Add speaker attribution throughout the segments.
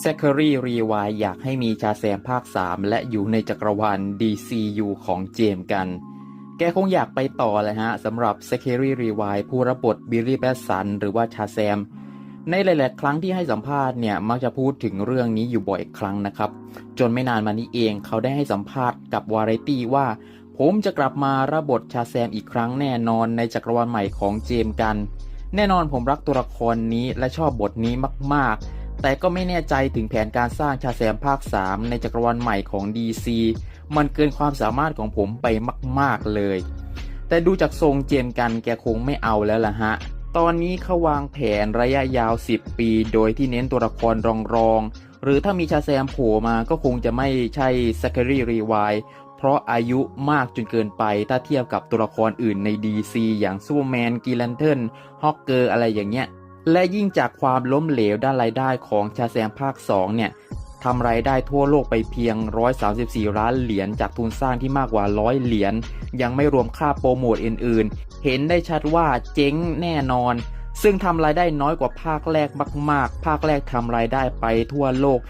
Speaker 1: แซคเคอรีรีวายอยากให้มีชาแซมภาค 3 และอยู่ในจักรวาล DCU ของเจมกัน แกคงอยากไปต่อเลยฮะสำหรับ s e c u r y Rewind ผู้รับบทบิลลี่แบสสันหรือว่าชาแซม ในหลาย ๆ ครั้งที่ให้สัมภาษณ์เนี่ยมักจะพูดถึงเรื่องนี้อยู่บ่อยครั้งนะครับ จนไม่นานมานี้เองเขาได้ให้สัมภาษณ์กับวาไรตี้ว่า ผมจะกลับมารับบทชาแซมอีกครั้งแน่นอนในจักรวาลใหม่ของเจมกัน แน่นอนผมรักตัวละครนี้และชอบบทนี้มาก ๆ แต่ก็ไม่แน่ใจถึงแผนการสร้างชาแซมภาค 3 ในจักรวาลใหม่ของ DC มันเกินความสามารถของผมไปมาก ๆ เลย แต่ดูจากทรงเจมกันแกคงไม่เอาแล้วล่ะฮะ ตอนนี้เขาวางแผนระยะยาว 10 ปี โดยที่เน้นตัวละครรองๆหรือถ้ามีชาแซมโผล่มาก็คงจะไม่ใช่ซักเคอรี่รีไวเพราะอายุมากจนเกินไปถ้าเทียบกับตัวละครอื่นใน DC อย่างซูเปอร์แมนกีแลนเทิร์นฮอกเกอร์อะไรอย่างเงี้ย และยิ่งจากความล้มเหลวด้านรายได้ของชาแซมภาค 2 เนี่ยทำรายได้ทั่วโลกไปเพียง 134 ล้านเหรียญจากทุนสร้างที่มากกว่า 100 เหรียญ ยังไม่รวมค่าโปรโมทอื่นๆ เห็นได้ชัดว่าเจ๊งแน่นอน ซึ่งทำรายได้น้อยกว่าภาคแรกมาก ๆ ภาคแรกทำรายได้ไปทั่วโลก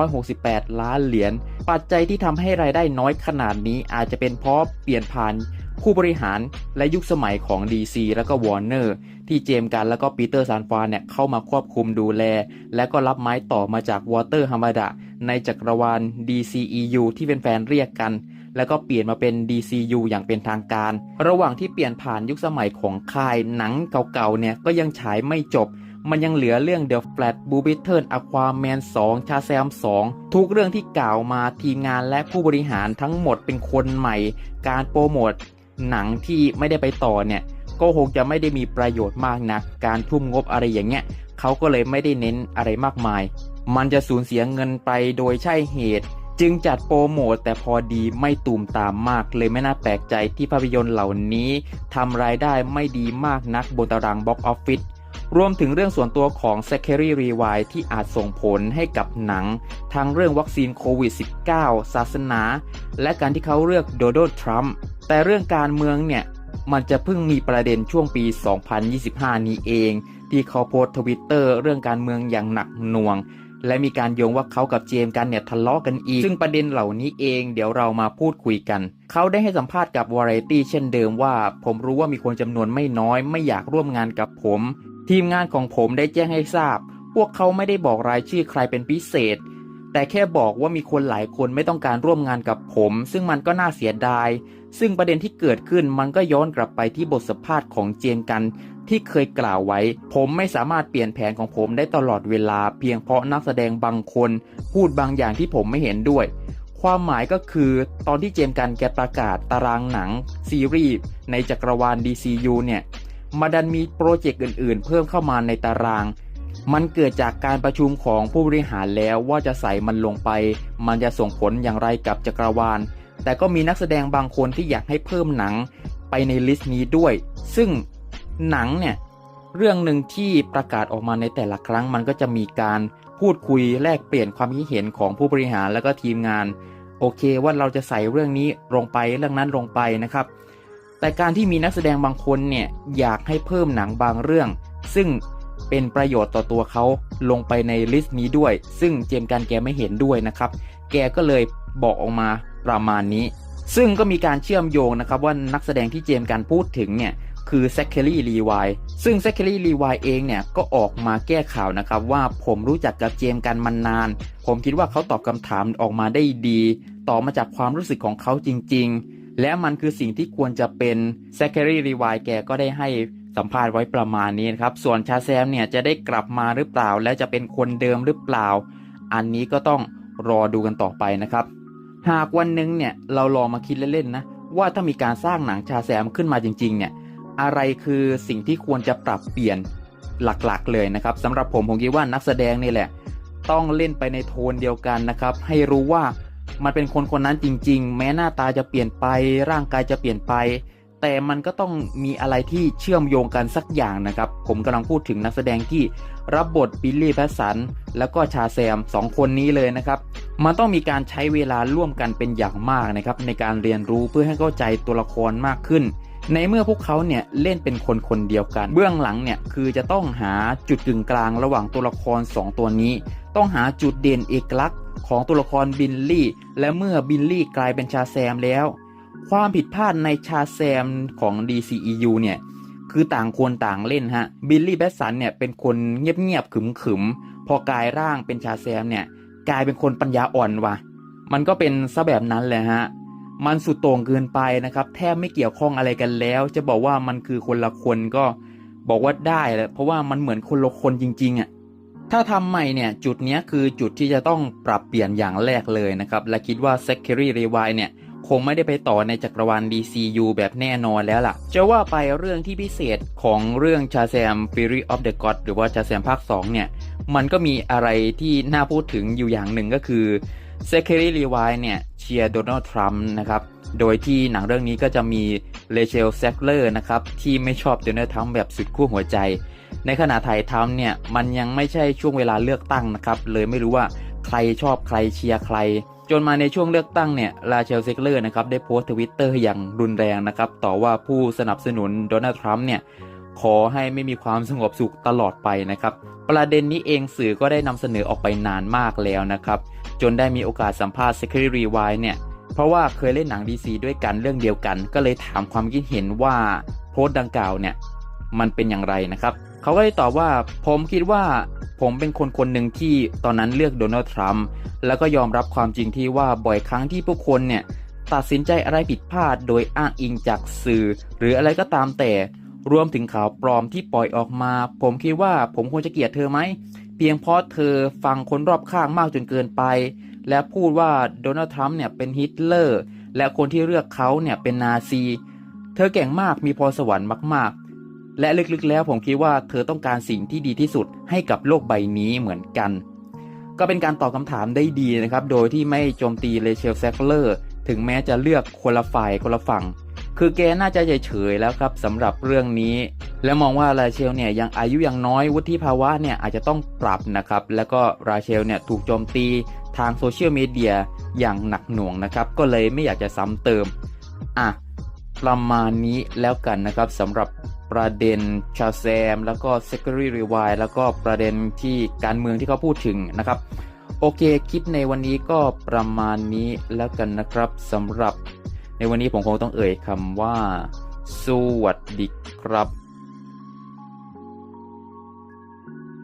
Speaker 1: 368 ล้านเหรียญ ปัจจัยที่ทำให้รายได้น้อยขนาดนี้อาจจะเป็นเพราะเปลี่ยนผ่านผู้บริหารและยุคสมัยของ DC แล้วก็ Warner ที่เจมส์กันแล้วก็ปีเตอร์ซานฟานเนี่ยเข้ามาควบคุมดูแล และก็รับไม้ต่อมาจากวอเตอร์ฮามาดะในจักรวาล DCEU ที่เป็นแฟนเรียกกัน แล้วก็เปลี่ยนมาเป็น DCU อย่างเป็นทางการ ระหว่างที่เปลี่ยนผ่านยุคสมัยของค่ายหนังเก่าๆเนี่ยก็ยังฉายไม่จบ มันยังเหลือเรื่อง The Flash b o o b i t e r Aquaman 2ชาแซม2ทุกเรื่องที่กล่าวมาทีมงานและผู้บริหารทั้งหมดเป็นคนใหม่ การโปรโมทหนังที่ไม่ได้ไปต่อเนี่ยก็คงจะไม่ได้มีประโยชน์มากนะการทุ่มงบอะไรอย่างเงี้ยเขาก็เลยไม่ได้เน้นอะไรมากมาย มันจะสูญเสียเงินไปโดยใช่เหตุ จึงจัดโปรโมทแต่พอดีไม่ตูมตามมาก เลยไม่น่าแปลกใจที่ภาพยนตร์เหล่านี้ทำรายได้ไม่ดีมากนักบนตารางบ็อกออฟฟิศรวมถึงเรื่องส่วนตัวของ s e c u r y Rewind ที่อาจส่งผลให้กับหนัง ทั้งเรื่องวัคซีนโควิด -19 ศาสนา และการที่เขาเลือกโดนัลด์ทรัมป์แต่เรื่องการเมืองเนี่ย มันจะเพิ่งมีประเด็นช่วงปี 2025 นี้เอง ที่เขาโพสทวิตเตอร์เรื่องการเมืองอย่างหนักหน่วง และมีการโยงว่าเขากับเจมส์กันเนี่ยทะเลาะกันอีก ซึ่งประเด็นเหล่านี้เองเดี๋ยวเรามาพูดคุยกัน เขาได้ให้สัมภาษณ์กับวาไรตี้เช่นเดิมว่า ผมรู้ว่ามีคนจำนวนไม่น้อย ไม่อยากร่วมงานกับผม ทีมงานของผมได้แจ้งให้ทราบ พวกเขาไม่ได้บอกรายชื่อใครเป็นพิเศษ แต่แค่บอกว่ามีคนหลายคนไม่ต้องการร่วมงานกับผม ซึ่งมันก็น่าเสียดาย ซึ่งประเด็นที่เกิดขึ้นมันก็ย้อนกลับไปที่บทสัมภาษณ์ของเจมส์กัน ที่เคยกล่าวไว้ ผมไม่สามารถเปลี่ยนแผนของผมได้ตลอดเวลา เพียงเพราะนักแสดงบางคน พูดบางอย่างที่ผมไม่เห็นด้วย ความหมายก็คือตอนที่เจมส์กันแกประกาศตารางหนัง ซีรีส์ในจักรวาล DCU เนี่ยมาดันมีโปรเจกต์อื่น ๆ เพิ่มเข้ามาในตาราง มันเกิดจากการประชุมของผู้บริหารแล้วว่าจะใส่มันลงไป มันจะส่งผลอย่างไรกับจักรวาล แต่ก็มีนักแสดงบางคนที่อยากให้เพิ่มหนังไปในลิสต์นี้ด้วย ซึ่งหนังเนี่ยเรื่องหนึ่งที่ประกาศออกมาในแต่ละครั้งมันก็จะมีการพูดคุยแลกเปลี่ยนความคิดเห็นของผู้บริหารแล้วก็ทีมงาน โอเคว่าเราจะใส่เรื่องนี้ลงไปเรื่องนั้นลงไปนะครับ แต่การที่มีนักแสดงบางคนเนี่ยอยากให้เพิ่มหนังบางเรื่อง ซึ่ง เป็นประโยชน์ต่อตัวเขาลงไปในลิสต์นี้ด้วย ซึ่งเจมกันแกไม่เห็นด้วยนะครับ แกก็เลยบอกออกมาประมาณนี้ ซึ่งก็มีการเชื่อมโยงนะครับว่านักแสดงที่เจมกันพูดถึงเนี่ยคือแซคเคลลี่รีไวซึ่งแซคเคลลี่รีไวเองเนี่ยก็ออกมาแก้ข่าวนะครับว่าผมรู้จักกับเจมกันมานาน ผมคิดว่าเขาตอบคำถามออกมาได้ดีต่อมาจากความรู้สึกของเขาจริง ๆ และมันคือสิ่งที่ควรจะเป็นแซคเคลลี่รีไวแกก็ได้ให้ สัมภาษณ์ไว้ประมาณนี้นะครับ ส่วนชาแซมเนี่ยจะได้กลับมาหรือเปล่า และจะเป็นคนเดิมหรือเปล่า อันนี้ก็ต้องรอดูกันต่อไปนะครับ หากวันหนึ่งเนี่ยเราลองมาคิดเล่นๆนะว่าถ้ามีการสร้างหนังชาแซมขึ้นมาจริงๆเนี่ยอะไรคือสิ่งที่ควรจะปรับเปลี่ยนหลักๆเลยนะครับสำหรับผมผมคิดว่านักแสดงนี่แหละ ต้องเล่นไปในโทนเดียวกันนะครับ ให้รู้ว่ามันเป็นคนคนนั้นจริง ๆ แม้หน้าตาจะเปลี่ยนไปร่างกายจะเปลี่ยนไป แต่มันก็ต้องมีอะไรที่เชื่อมโยงกันสักอย่างนะครับ ผมกำลังพูดถึงนักแสดงที่รับบทบิลลี่แพสสันแล้วก็ชาแซมสองคนนี้เลยนะครับ มันต้องมีการใช้เวลาร่วมกันเป็นอย่างมากนะครับ ในการเรียนรู้เพื่อให้เข้าใจตัวละครมากขึ้น ในเมื่อพวกเขาเนี่ยเล่นเป็นคนคนเดียวกัน เบื้องหลังเนี่ยคือจะต้องหาจุดกึ่งกลางระหว่างตัวละคร 2 ตัวนี้ ต้องหาจุดเด่นเอกลักษณ์ของตัวละครบิลลี่ และเมื่อบิลลี่กลายเป็นชาแซมแล้ว ความผิดพลาดในชาแซมของ DCEU เนี่ย คือต่างคนต่างเล่นฮะ บิลลี่แบสสันเนี่ยเป็นคนเงียบๆขึมๆ พอกลายร่างเป็นชาแซมเนี่ย กลายเป็นคนปัญญาอ่อนว่ะ มันก็เป็นซะแบบนั้นแหละฮะ มันสุดโต่งเกินไปนะครับ แทบไม่เกี่ยวข้องอะไรกันแล้ว จะบอกว่ามันคือคนละคนก็บอกว่าได้แหละเพราะว่ามันเหมือนคนละคนจริงๆอะถ้าทำใหม่เนี่ยจุดนี้คือจุดที่จะต้องปรับเปลี่ยนอย่างแรกเลยนะครับ และคิดว่า s e c u r y Rewind เนี่ย คงไม่ได้ไปต่อในจักรวาล DCU แบบแน่นอนแล้วล่ะ จะว่าไปเรื่องที่พิเศษของเรื่องชาแซม Fury of the God หรือว่าชาแซมภาค 2 เนี่ย มันก็มีอะไรที่น่าพูดถึงอยู่อย่างหนึ่งก็คือ s e c u r y Rewind เนี่ยเชียร์โดนัลด์ทรัมป์นะครับ โดยที่หนังเรื่องนี้ก็จะมีเลเชลแซกเลอร์นะครับ ที่ไม่ชอบโดนัลด์ทรัมป์แบบสุดขั้วหัวใจ ในขณะถ่ายทำเนี่ย มันยังไม่ใช่ช่วงเวลาเลือกตั้งนะครับ เลยไม่รู้ว่า ใครชอบใครเชียร์ใคร จนมาในช่วงเลือกตั้งเนี่ยลาเชลเซกเลอร์นะครับได้โพสต์ทวิตเตอร์อย่างรุนแรงนะครับต่อว่าผู้สนับสนุนโดนัลด์ทรัมป์เนี่ยขอให้ไม่มีความสงบสุขตลอดไปนะครับ ประเด็นนี้เองสื่อก็ได้นำเสนอออกไปนานมากแล้วนะครับ จนได้มีโอกาสสัมภาษณ์ Secretary Rewind เนี่ย เพราะว่าเคยเล่นหนัง DC ด้วยกันเรื่องเดียวกัน ก็เลยถามความคิดเห็นว่าโพสต์ดังกล่าวเนี่ย มันเป็นอย่างไรนะครับ เขาก็ได้ตอบว่าผมคิดว่า ผมเป็นคนคนหนึ่งที่ตอนนั้นเลือกโดนัลด์ทรัมป์แล้วก็ยอมรับความจริงที่ว่าบ่อยครั้งที่ผู้คนเนี่ยตัดสินใจอะไรผิดพลาดโดยอ้างอิงจากสื่อ หรืออะไรก็ตามแต่ รวมถึงข่าวปลอมที่ปล่อยออกมา ผมคิดว่าผมควรจะเกลียดเธอไหม เพียงเพราะเธอฟังคนรอบข้างมากจนเกินไป และพูดว่าโดนัลด์ทรัมป์เนี่ยเป็นฮิตเลอร์ และคนที่เลือกเขาเนี่ยเป็นนาซี เธอเก่งมากมีพรสวรรค์มากๆ และลึกๆแล้วผมคิดว่าเธอต้องการสิ่งที่ดีที่สุดให้กับโลกใบนี้เหมือนกัน ก็เป็นการตอบคำถามได้ดีนะครับ โดยที่ไม่โจมตีเลเชลแซคเลอร์ถึงแม้จะเลือกคนละฝ่ายคนละฝั่ง คือแกน่าจะเฉยๆแล้วครับสำหรับเรื่องนี้ และมองว่าราเชลเนี่ยยังอายุยังน้อยวุฒิภาวะเนี่ยอาจจะต้องปรับนะครับ แล้วก็ราเชลเนี่ยถูกโจมตีทางโซเชียลมีเดียอย่างหนักหน่วงนะครับ ก็เลยไม่อยากจะซ้ำเติม อะ ประมาณนี้แล้วกันนะครับสำหรับ ประเด็นชาแซม แล้วก็ Secretary Rewind แล้วก็ประเด็นที่การเมืองที่เขาพูดถึงนะครับ โอเคคลิปในวันนี้ก็ประมาณนี้แล้วกันนะครับสำหรับในวันนี้ผมคงต้องเอ่ยคำว่า สวัสดีครับ